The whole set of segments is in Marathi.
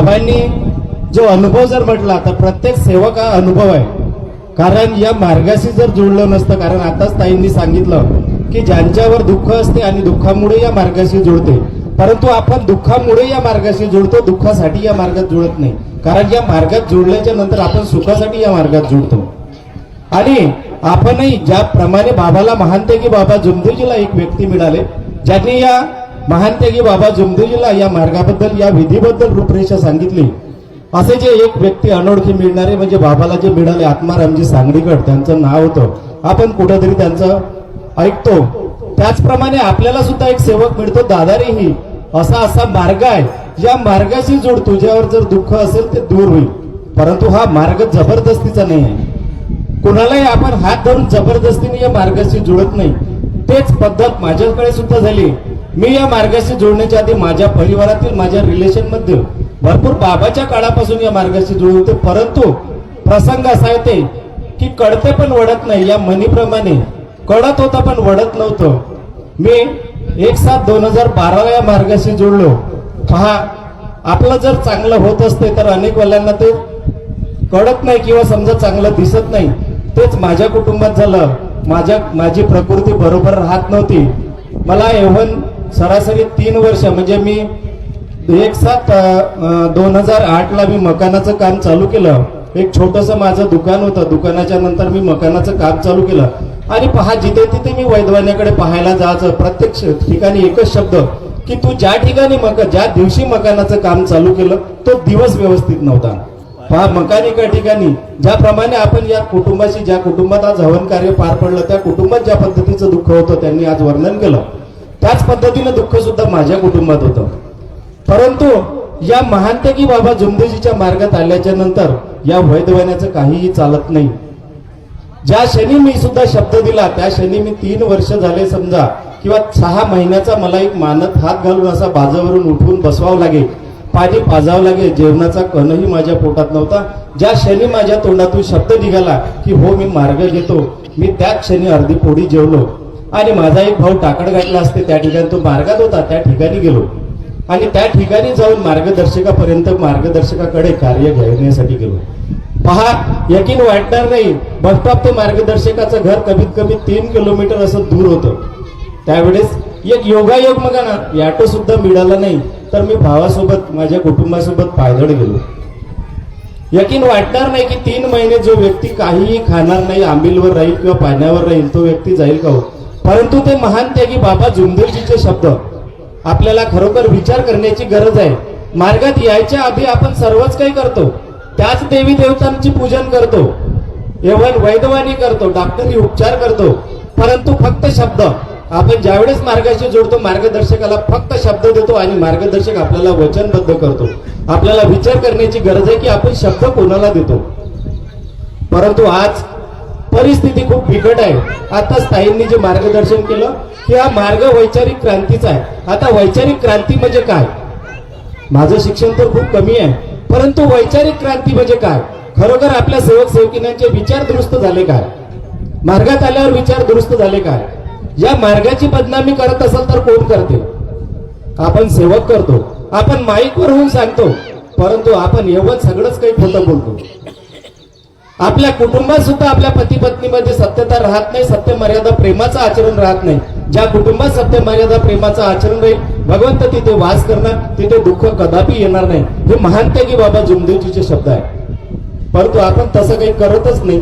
बाबांनी जो अनुभव जर म्हटला तर प्रत्येक सेवक हा अनुभव आहे. कारण या मार्गाशी जर जुळलं नसतं कारण आताच ताईंनी सांगितलं की ज्यांच्यावर दुःख असते आणि दुःखामुळे या मार्गाशी जुळते. परंतु आपण दुःखामुळे या मार्गाशी जुळतो दुःखासाठी या मार्गात जुळत नाही. कारण या मार्गात जुळल्याच्या नंतर आपण सुखासाठी या मार्गात जुळतो. आणि आपणही ज्याप्रमाणे बाबाला महानते की बाबा जुमदेजीला एक व्यक्ती मिळाले ज्यांनी या महानतेगी बाबा जुमदेजीला या मार्गाबद्दल या विधीबद्दल रूपरेषा सांगितली. असे जे एक व्यक्ती अनोळखी मिळणारे म्हणजे बाबाला जे मिळाले आत्मारामजी सांगलीगड त्यांचं नाव होतं. आपण कुठंतरी त्यांचं ऐकतो. त्याचप्रमाणे आपल्याला सुद्धा एक सेवक मिळतो दादारीही. असा असा मार्ग आहे. या मार्गाशी जोड तुझ्यावर जर दुःख असेल ते दूर होईल. परंतु हा मार्ग जबरदस्तीचा नाही आहे. कुणालाही आपण हात धरून जबरदस्तीने या मार्गाशी जुळत नाही. तेच पद्धत माझ्याकडे सुद्धा झाली. मी या मार्गाशी जोडण्याच्या आधी माझ्या परिवारातील माझ्या रिलेशनमध्ये भरपूर बाबाच्या काळापासून या मार्गाशी जुळवते परंतु प्रसंग असा येते की कळते पण वडत नाही. या म्हणीप्रमाणे कळत होता पण वडत नव्हतं. मी एक सात दोन हजार बाराला या मार्गाशी जुळलो. पहा आपलं जर चांगलं होत असते तर अनेक वेळांना ते कळत नाही किंवा समजा चांगलं दिसत नाही. तेच माझ्या कुटुंबात झालं. माझ्या माझी प्रकृती बरोबर राहत नव्हती. मला एव्हन सरासरी तीन वर्ष म्हणजे मी एक सात दोन हजार आठला मी मकानाचं काम चालू केलं. एक छोटंसं माझं दुकान होतं. दुकानाच्या नंतर मी मकानाचं काम चालू केलं. आणि पहा जिथे तिथे मी वैद्वान्याकडे पाहायला जायचं. प्रत्येक ठिकाणी एकच शब्द की तू ज्या ठिकाणी मका ज्या दिवशी मकानाचं काम चालू केलं तो दिवस व्यवस्थित नव्हता. पहा मकान एका ठिकाणी ज्याप्रमाणे आपण या कुटुंबाशी ज्या कुटुंबात आज हवन कार्य पार पडलं त्या कुटुंबात ज्या पद्धतीचं दुःख होतं त्यांनी आज वर्णन केलं. त्याच पद्धतीनं दुःख सुद्धा माझ्या कुटुंबात होतं. परंतु या महानतेकी बाबा जुमदेजीच्या मार्गात आल्याच्यानंतर या वैद्यवानाचं काहीही चालत नाही. ज्या क्षणी मी सुद्धा शब्द दिला त्या क्षणी मी तीन वर्ष झाले समजा किंवा सहा महिन्याचा मला एक मानत हात घालून असा बाजावरून उठवून बसवावं लागेल पाणी पाजावं लागेल जेवणाचा कणही माझ्या पोटात नव्हता. ज्या क्षणी माझ्या तोंडातून शब्द निघाला की हो मी मार्ग घेतो मी त्याच क्षणी अर्धी पोळी जेवलो. आणि माझा एक भाऊ टाकड घातला असते त्या ठिकाणी तो मार्गात होता त्या ठिकाणी गेलो. आणि त्या ठिकाणी जाऊन मार्गदर्शकापर्यंत मार्गदर्शकाकडे कार्य घेण्यासाठी गेलो. पहा यकीन वाटणार नाही बसस्टॉप ते मार्गदर्शकाचं घर कमीत कमी तीन किलोमीटर असं दूर होतं. त्यावेळेस एक योगायोग मग ना ऑटो सुद्धा मिळाला नाही तर मी भावासोबत माझ्या कुटुंबासोबत पायदळ गेलो. यकीन वाटणार नाही की तीन महिने जो व्यक्ती काहीही खाणार नाही आंबीलवर राहील किंवा पाण्यावर राहील तो व्यक्ती जाईल का हो? परंतु ते महान त्यागी बाबा जुंदलजीचे शब्द. आपल्याला खरोखर विचार करण्याची गरज आहे. मार्गात यायच्या आधी आपण सर्वच काही करतो. त्याच देवी देवतांची पूजन करतो. एवढ वैद्यवानी करतो डॉक्टरी उपचार करतो. परंतु फक्त शब्द. आपण ज्यावेळेस मार्गाशी जोडतो मार्गदर्शकाला फक्त शब्द देतो आणि मार्गदर्शक आपल्याला वचनबद्ध करतो. आपल्याला विचार करण्याची गरज आहे की आपण शब्द कोणाला देतो? परंतु आज परिस्थिती खूप बिकट आहे. आता स्थायींनी जे मार्गदर्शन केलं की हा मार्ग वैचारिक क्रांतीचा आहे. आता वैचारिक क्रांती म्हणजे काय? माझं शिक्षण तर खूप कमी आहे परंतु वैचारिक क्रांती म्हणजे काय? खरोखर आपल्या सेवक सेवकिनांचे विचार दुरुस्त झाले काय? मार्गात आल्यावर विचार दुरुस्त झाले काय? या मार्गाची बदनामी करत असेल तर कोण करते? आपण सेवक करतो आपण माईकवर होऊन सांगतो परंतु आपण एवढं सगळंच काही खोटं बोलतो. आपल्या कुटुंबात सुद्धा आपल्या पती पत्नीमध्ये सत्यता राहत नाही सत्य मर्यादा प्रेमाचं आचरण राहत नाही. ज्या कुटुंबात सत्य मर्यादा प्रेमाचं आचरण राहील भगवंत तिथे वास करणार तिथे दुःख कदापि येणार नाही. हे महानत्यागी बाबा जुमदेवजीचे शब्द आहे. परंतु आपण तसं काही करतच नाही.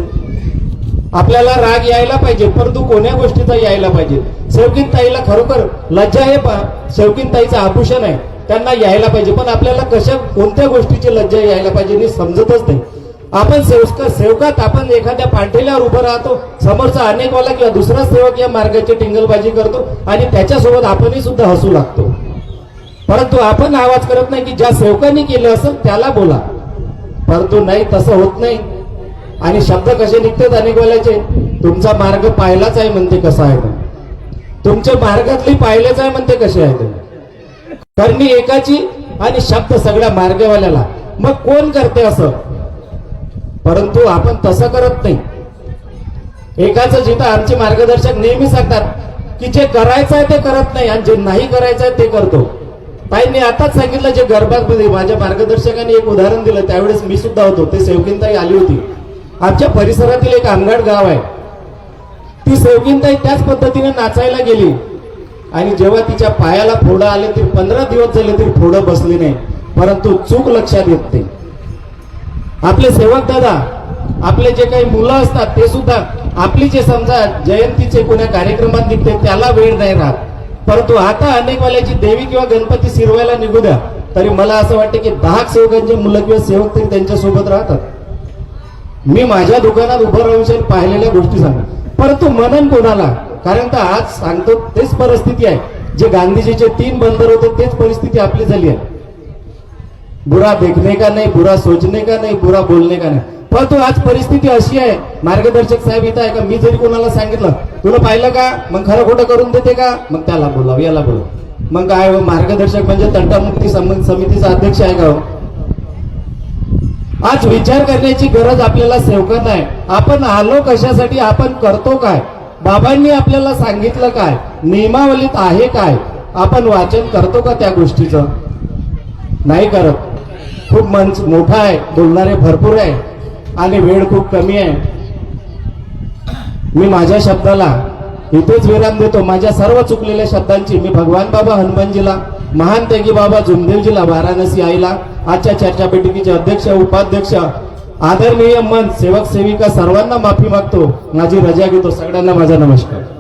आपल्याला राग यायला पाहिजे परंतु कोण्या गोष्टीचा यायला पाहिजे? शौकीन ताईला खरोखर लज्जा हे पहा. शौकीन ताईचं आभूषण आहे. त्यांना यायला पाहिजे पण आपल्याला कशा कोणत्या गोष्टीची लज्जा यायला पाहिजे हे समजतच नाही. आपण सेवक सेवकात आपण एखाद्या पांठेल्यावर उभं राहतो समोरचा अनेक वाला किंवा दुसरा सेवक या मार्गाची टिंगलबाजी करतो आणि त्याच्यासोबत आपणही सुद्धा हसू लागतो. परंतु आपण आवाज करत नाही की ज्या सेवकांनी केलं असेल त्याला बोला. परंतु नाही तसं होत नाही. आणि शब्द कसे निघतात अनेक तुमचा मार्ग पाहिलाच आहे म्हणते कसा आहे तो तुमच्या मार्गातली पाहिलेच आहे म्हणते कसे आहे ते करणी एकाची आणि शब्द सगळ्या मार्गवाल्याला. मग कोण करते असं? परंतु आपण तसं करत नाही. एकाच जिथं आमचे मार्गदर्शक नेहमी सांगतात की जे करायचं आहे ते करत नाही आणि जे नाही करायचं आहे ते करतो. ताईंनी आताच सांगितलं जे गर्भामध्ये माझ्या मार्गदर्शकाने एक उदाहरण दिलं त्यावेळेस मी सुद्धा होतो. ते सेवकीनताई आली होती. आमच्या परिसरातील एक आमगाड गाव आहे. ती सेवकीनताई त्याच पद्धतीने नाचायला गेली. आणि जेव्हा तिच्या पायाला फोडं आले ते पंधरा दिवस झाले तरी फोडं बसली नाही. परंतु चूक लक्षात येत नाही. आपले सेवक दादा आपले जे काही मुलं असतात ते सुद्धा आपली जे समजा जयंतीचे कोण्या कार्यक्रमात निघते त्याला वेळ नाही राहत. परंतु आता अनेक वाल्याची देवी किंवा गणपती शिरवायला निघू द्या तरी मला असं वाटतं की दहा सेवकांचे मुलं किंवा सेवक तरी त्यांच्यासोबत राहतात. मी माझ्या दुकानात उभं राहून पाहिलेल्या गोष्टी सांग परंतु मनन कोणाला? कारण तर आज सांगतो तेच परिस्थिती आहे. जे गांधीजीचे तीन बंदर होते तेच परिस्थिती आपली झाली आहे. बुरा देखने का नाही बुरा सोचने का नाही बुरा बोलने का नाही। परंतु आज परिस्थिती अशी आहे मार्गदर्शक साहेब इथं आहे का? मी जरी कोणाला सांगितलं तुला पाहिलं का? मग खरं खोटं करून देते का? मग त्याला बोलाव याला बोलाव. मग काय हो, मार्गदर्शक म्हणजे तंटामुक्ती समितीचा अध्यक्ष आहे का हो? आज विचार करण्याची गरज आपल्याला सेवकांना आहे. आपण आलो कशासाठी आपण करतो काय? बाबांनी आपल्याला सांगितलं काय? नियमावलीत आहे काय? आपण वाचन करतो का त्या गोष्टीचं? नाही करत. खूप मन मोठा आहे बोलणारे भरपूर आहे आणि वेळ खूप कमी आहे. मी माझ्या शब्दाला इथेच विराम देतो. माझ्या सर्व चुकलेल्या शब्दांची मी भगवान बाबा हनुमानजीला महान त्यागी बाबा जुमदेवजीला वाराणसी आईला आजच्या चर्चा अध्यक्ष उपाध्यक्ष आदरणीय मन सेवक सेविका सर्वांना माफी मागतो. माझी रजा घेतो. सगळ्यांना माझा नमस्कार.